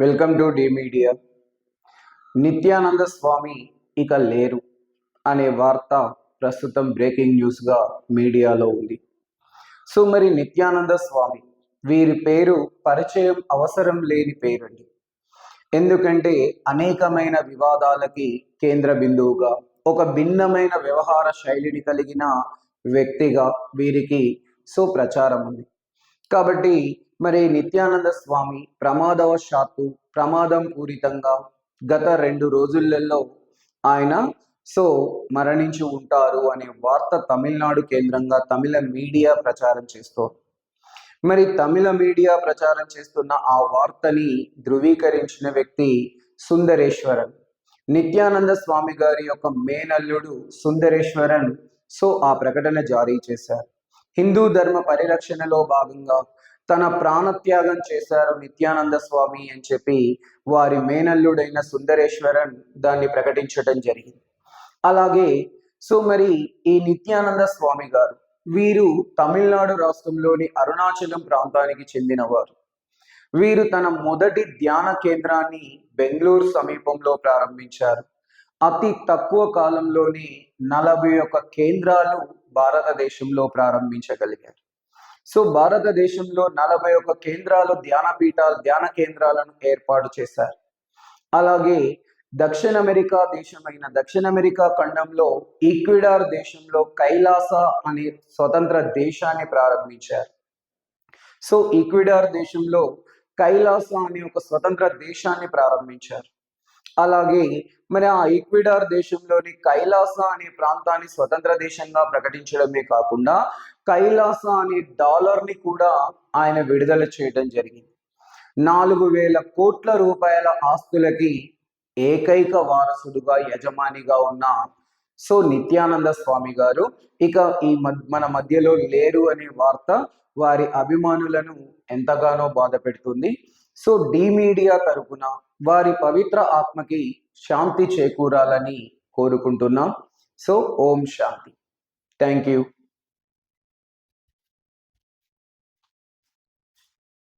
Welcome to D media Nithyananda Swami ఇక లేరు అనే వార్త ప్రస్తుతం బ్రేకింగ్ న్యూస్గా మీడియాలో ఉంది. సో మరి నిత్యానంద స్వామి వీరి పేరు పరిచయం అవసరం లేని పేరండి. ఎందుకంటే అనేకమైన వివాదాలకి కేంద్ర బిందువుగా ఒక భిన్నమైన వ్యవహార శైలిని కలిగిన వ్యక్తిగా వీరికి సో ప్రచారం ఉంది. కాబట్టి మరి నిత్యానంద స్వామి ప్రమాదవశాత్తు ప్రమాదం పూరితంగా గత రెండు రోజులలో ఆయన సో మరణించి ఉంటారు అనే వార్త తమిళనాడు కేంద్రంగా తమిళ మీడియా ప్రచారం చేస్తోంది. మరి తమిళ మీడియా ప్రచారం చేస్తున్న ఆ వార్తని ధృవీకరించిన వ్యక్తి సుందరేశ్వరన్. నిత్యానంద స్వామి గారి యొక్క మేనల్లుడు సుందరేశ్వరన్ సో ఆ ప్రకటన జారీ చేశారు. హిందూ ధర్మ పరిరక్షణలో భాగంగా తన ప్రాణత్యాగం చేశారు నిత్యానంద స్వామి అని చెప్పి వారి మేనల్లుడైన సుందరేశ్వరన్ దాన్ని ప్రకటించడం జరిగింది. అలాగే సో మరి ఈ నిత్యానంద స్వామి గారు వీరు తమిళనాడు రాష్ట్రంలోని అరుణాచలం ప్రాంతానికి చెందినవారు. వీరు తన మొదటి ధ్యాన కేంద్రాన్ని బెంగళూరు సమీపంలో ప్రారంభించారు. అతి తక్కువ కాలంలోనే నలభై ఒక్క కేంద్రాలు భారతదేశంలో ప్రారంభించగలిగారు. సో భారతదేశంలో నలభై ఒక్క కేంద్రాలు ధ్యాన పీఠాలు ధ్యాన కేంద్రాలను ఏర్పాటు చేశారు. అలాగే దక్షిణ అమెరికా దేశమైన దక్షిణ అమెరికా ఖండంలో ఈక్విడార్ దేశంలో కైలాస అనే స్వతంత్ర దేశాన్ని ప్రారంభించారు. సో ఈక్విడార్ దేశంలో కైలాస అనే ఒక స్వతంత్ర దేశాన్ని ప్రారంభించారు. అలాగే మరి ఆ ఈక్విడార్ దేశంలోని కైలాస అనే ప్రాంతాన్ని స్వతంత్ర దేశంగా ప్రకటించడమే కాకుండా కైలాస అనే డాలర్ని కూడా ఆయన విడుదల చేయడం జరిగింది. నాలుగు వేల కోట్ల రూపాయల ఆస్తులకి ఏకైక వారసుడుగా యజమానిగా ఉన్న సో నిత్యానంద స్వామి గారు. ఇక ఈ మన మధ్యలో లేరు అనే వార్త వారి అభిమానులను ఎంతగానో బాధ పెడుతుంది. సో డి మీడియా తరపున వారి పవిత్ర ఆత్మకి శాంతి చేకూరాలని కోరుకుంటున్నాం. సో ఓం శాంతి. Thank you.